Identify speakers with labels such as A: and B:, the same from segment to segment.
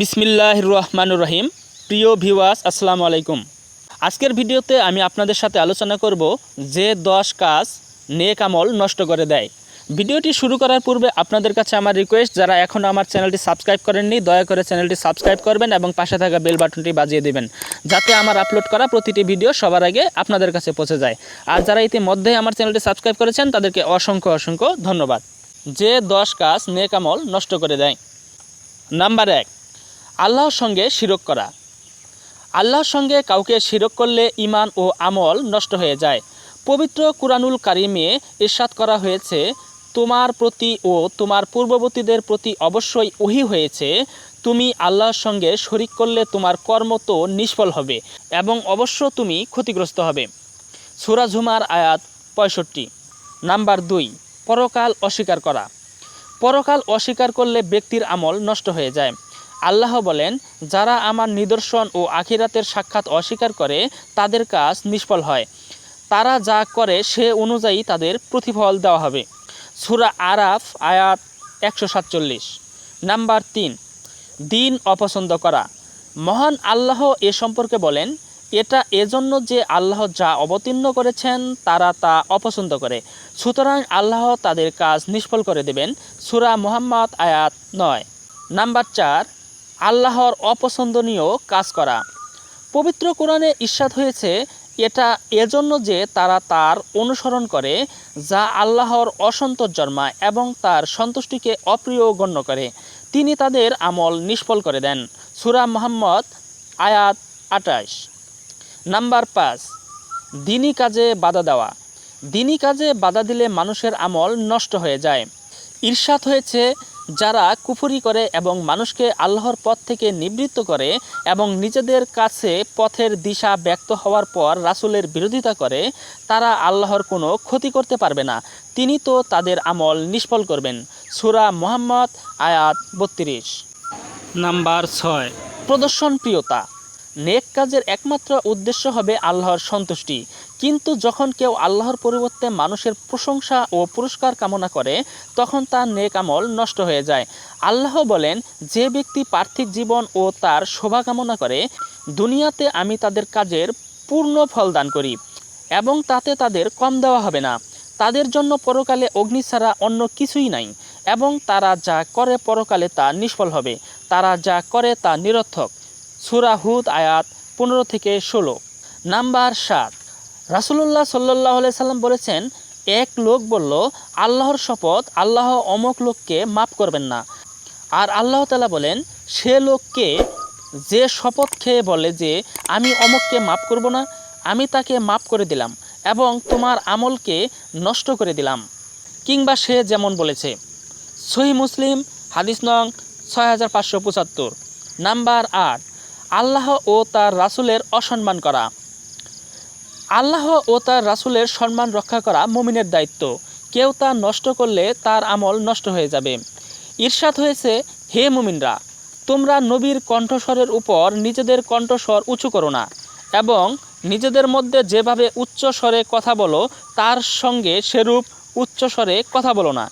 A: বিসমিল্লাহ রহমানুর রহিম। প্রিয় ভিওয়াস আসসালামু আলাইকুম। আজকের ভিডিওতে আমি আপনাদের সাথে আলোচনা করব যে দশ কাজ নেক আমল নষ্ট করে দেয়। ভিডিওটি শুরু করার পূর্বে আপনাদের কাছে আমার রিকোয়েস্ট যারা এখনও আমার চ্যানেলটি সাবস্ক্রাইব করেননি, দয়া করে চ্যানেলটি সাবস্ক্রাইব করবেন এবং পাশে থাকা বেল বাটনটি বাজিয়ে দেবেন, যাতে আমার আপলোড করা প্রতিটি ভিডিও সবার আগে আপনাদের কাছে পৌঁছে যায়। আর যারা ইতিমধ্যে আমার চ্যানেলটি সাবস্ক্রাইব করেছেন, তাদেরকে অসংখ্য অসংখ্য ধন্যবাদ। যে দশ কাজ নেক আমল নষ্ট করে দেয়। নাম্বার এক আল্লাহর সঙ্গে শিরক করা। আল্লাহর সঙ্গে কাউকে শিরক করলে ইমান ও আমল নষ্ট হয়ে যায়। পবিত্র কুরআনুল কারিমে ইরশাদ করা হয়েছে, তোমার প্রতি ও তোমার পূর্ববর্তীদের প্রতি অবশ্যই ওহি হয়েছে, তুমি আল্লাহর সঙ্গে শরিক করলে তোমার কর্ম তো নিষ্ফল হবে এবং অবশ্য তুমি ক্ষতিগ্রস্ত হবে। সুরা ঝুমার আয়াত পঁয়ষট্টি। নাম্বার দুই, পরকাল অস্বীকার করা। পরকাল অস্বীকার করলে ব্যক্তির আমল নষ্ট হয়ে যায়। আল্লাহ বলেন, যারা আমার নিদর্শন ও আখিরাতের সাক্ষাৎ অস্বীকার করে, তাদের কাজ নিষ্ফল হয়। তারা যা করে, সে অনুযায়ী তাদের প্রতিফল দেওয়া হবে। সুরা আরাফ, আয়াত একশো সাতচল্লিশ। নাম্বার তিন, দিন অপছন্দ করা। মহান আল্লাহ এ সম্পর্কে বলেন, এটা এজন্য যে আল্লাহ যা অবতীর্ণ করেছেন, তারা তা অপছন্দ করে। সুতরাং আল্লাহ তাদের কাজ নিষ্ফল করে দেবেন। সুরা মুহাম্মদ, আয়াত নয়। নাম্বার চার আল্লাহর অপছন্দনীয় কাজ করা। পবিত্র কোরআনে ঈর্ষাদ হয়েছে, এটা এজন্য যে তারা তার অনুসরণ করে, যা আল্লাহর অসন্তোষ জন্মায় এবং তার সন্তুষ্টিকে অপ্রিয় গণ্য করে। তিনি তাদের আমল নিষ্ফল করে দেন। সুরা মোহাম্মদ, আয়াত আটাশ নাম্বার পাঁচ, দিনী কাজে বাধা দেওয়া। দিনী কাজে বাধা দিলে মানুষের আমল নষ্ট হয়ে যায়। ঈর্ষাদ হয়েছে যারা কুফুরি করে এবং মানুষকে আল্লাহর পথ থেকে নিবৃত্ত করে এবং নিজেদের কাছে পথের দিশা ব্যক্ত হওয়ার পর রাসুলের বিরোধিতা করে তারা আল্লাহর কোনো ক্ষতি করতে পারবে না। তিনি তো তাদের আমল নিষ্ফল করবেন। সুরা মোহাম্মদ আয়াত বত্রিশ। নাম্বার ছয়। প্রদর্শন প্রিয়তা নেক কাজের একমাত্র উদ্দেশ্য হবে আল্লাহর সন্তুষ্টি। কিন্তু যখন কেউ আল্লাহর পরিবর্তে মানুষের প্রশংসা ও পুরস্কার কামনা করে, তখন তার নেক আমল নষ্ট হয়ে যায়। আল্লাহ বলেন, যে ব্যক্তি পার্থিব জীবন ও তার শোভা কামনা করে, দুনিয়াতে আমি তাদের কাজের পূর্ণ ফল দান করি এবং তাতে তাদের কম দেওয়া হবে না। তাদের জন্য পরকালে অগ্নি ছাড়া অন্য কিছুই নাই এবং তারা যা করে পরকালে তা নিষ্ফল হবে। তারা যা করে তা নিরর্থক। সুরা হুদ আয়াত পনেরো থেকে ষোলো। নাম্বার সাত, রাসুলুল্লাহ সাল্লাহ সাল্লাম বলেছেন, এক লোক বলল, আল্লাহর শপথ আল্লাহ অমক লোককে মাফ করবেন না। আর আল্লাহ তালা বলেন, সে লোককে যে শপথ খেয়ে বলে যে, আমি অমককে মাফ করব না, আমি তাকে মাফ করে দিলাম এবং তোমার আমলকে নষ্ট করে দিলাম। কিংবা সে যেমন বলেছে সহি মুসলিম, হাদিস নং ছয় হাজার পাঁচশো পঁচাত্তর। নাম্বার আট আল্লাহ ও তার রাসুলের অসম্মান করা। আল্লাহ ও তার রাসুলের সম্মান রক্ষা করা মুমিনের দায়িত্ব। কেউ তা নষ্ট করলে তার আমল নষ্ট হয়ে যাবে। ঈর্ষাদ হয়েছে, হে মুমিনরা, তোমরা নবীর কণ্ঠস্বরের উপর নিজেদের কণ্ঠস্বর উঁচু করো না এবং নিজেদের মধ্যে যেভাবে উচ্চ স্বরে কথা বলো, তার সঙ্গে সেরূপ উচ্চ স্বরে কথা বলো না।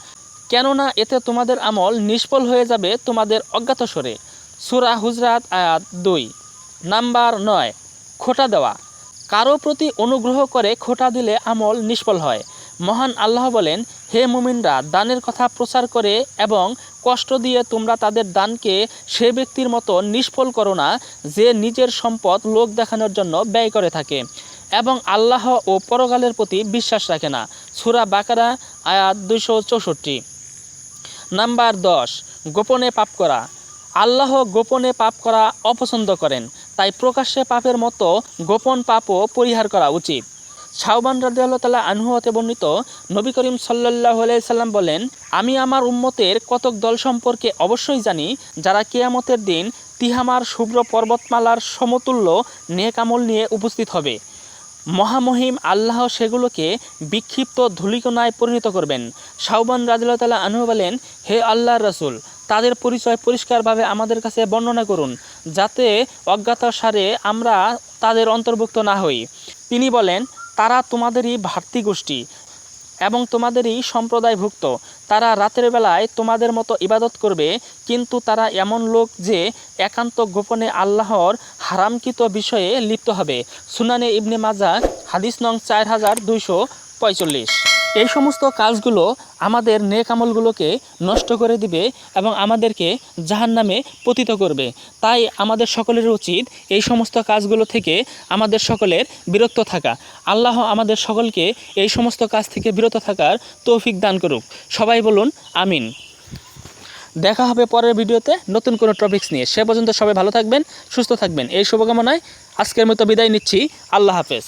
A: কেননা এতে তোমাদের আমল নিষ্ফল হয়ে যাবে তোমাদের অজ্ঞাত স্বরে সুরা হুজরাত আয়াত দুই। নাম্বার নয়, খোটা দেওয়া। কারও প্রতি অনুগ্রহ করে খোটা দিলে আমল নিষ্ফল হয়। মহান আল্লাহ বলেন, হে মুমিনরা, দানের কথা প্রচার করে এবং কষ্ট দিয়ে তোমরা তাদের দানকে সে ব্যক্তির মতো নিষ্ফল করো না, যে নিজের সম্পদ লোক দেখানোর জন্য ব্যয় করে থাকে। এবং আল্লাহ ও পরকালের প্রতি বিশ্বাস রাখে না। সুরা বাকারা, আয়াত দুইশো চৌষট্টি। নাম্বার দশ, গোপনে পাপ করা। আল্লাহ গোপনে পাপ করা অপছন্দ করেন, তাই প্রকাশ্যে পাপের মতো গোপন পাপও পরিহার করা উচিত। শাহবান রাজিয়াল্লাহ তালা আনহুয়াতে বর্ণিত নবী করিম সাল্লাহ সাল্লাম বলেন, আমি আমার উম্মতের কতক দল সম্পর্কে অবশ্যই জানি, যারা কেয়ামতের দিন তিহামার শুভ্র পর্বতমালার সমতুল্য নেক আমল নিয়ে উপস্থিত হবে। মহামহিম আল্লাহ সেগুলোকে বিক্ষিপ্ত ধূলিকণায় পরিণত করবেন। শাহবান রাজিল্লাহ তালা আনহু বলেন, হে আল্লাহর রসুল তাদের পরিচয় পরিষ্কারভাবে আমাদের কাছে বর্ণনা করুন, যাতে অজ্ঞাত সারে আমরা তাদের অন্তর্ভুক্ত না হই। তিনি বলেন, তারা তোমাদেরই ভাতৃগোষ্ঠী এবং তোমাদেরই সম্প্রদায়ভুক্ত। তারা রাতের বেলায় তোমাদের মতো ইবাদত করবে, কিন্তু তারা এমন লোক যে একান্ত গোপনে আল্লাহর হারামকৃত বিষয়ে লিপ্ত হবে। সুনানে ইবনে মাজা হাদিস নং চার হাজার দুইশো পঁয়তাল্লিশ এই সমস্ত কাজগুলো আমাদের নেক আমলগুলোকে নষ্ট করে দিবে এবং আমাদেরকে জাহান্নামে পতিত করবে। তাই আমাদের সকলের উচিত এই সমস্ত কাজগুলো থেকে আমাদের সকলের বিরক্ত থাকা। আল্লাহ আমাদের সকলকে এই সমস্ত কাজ থেকে বিরত থাকার তৌফিক দান করুক। সবাই বলুন, আমিন। দেখা হবে পরের ভিডিওতে নতুন কোনো টপিকস নিয়ে। সে পর্যন্ত সবাই ভালো থাকবেন, সুস্থ থাকবেন। এই শুভকামনায় আজকের মতো বিদায় নিচ্ছি। আল্লাহ হাফেজ।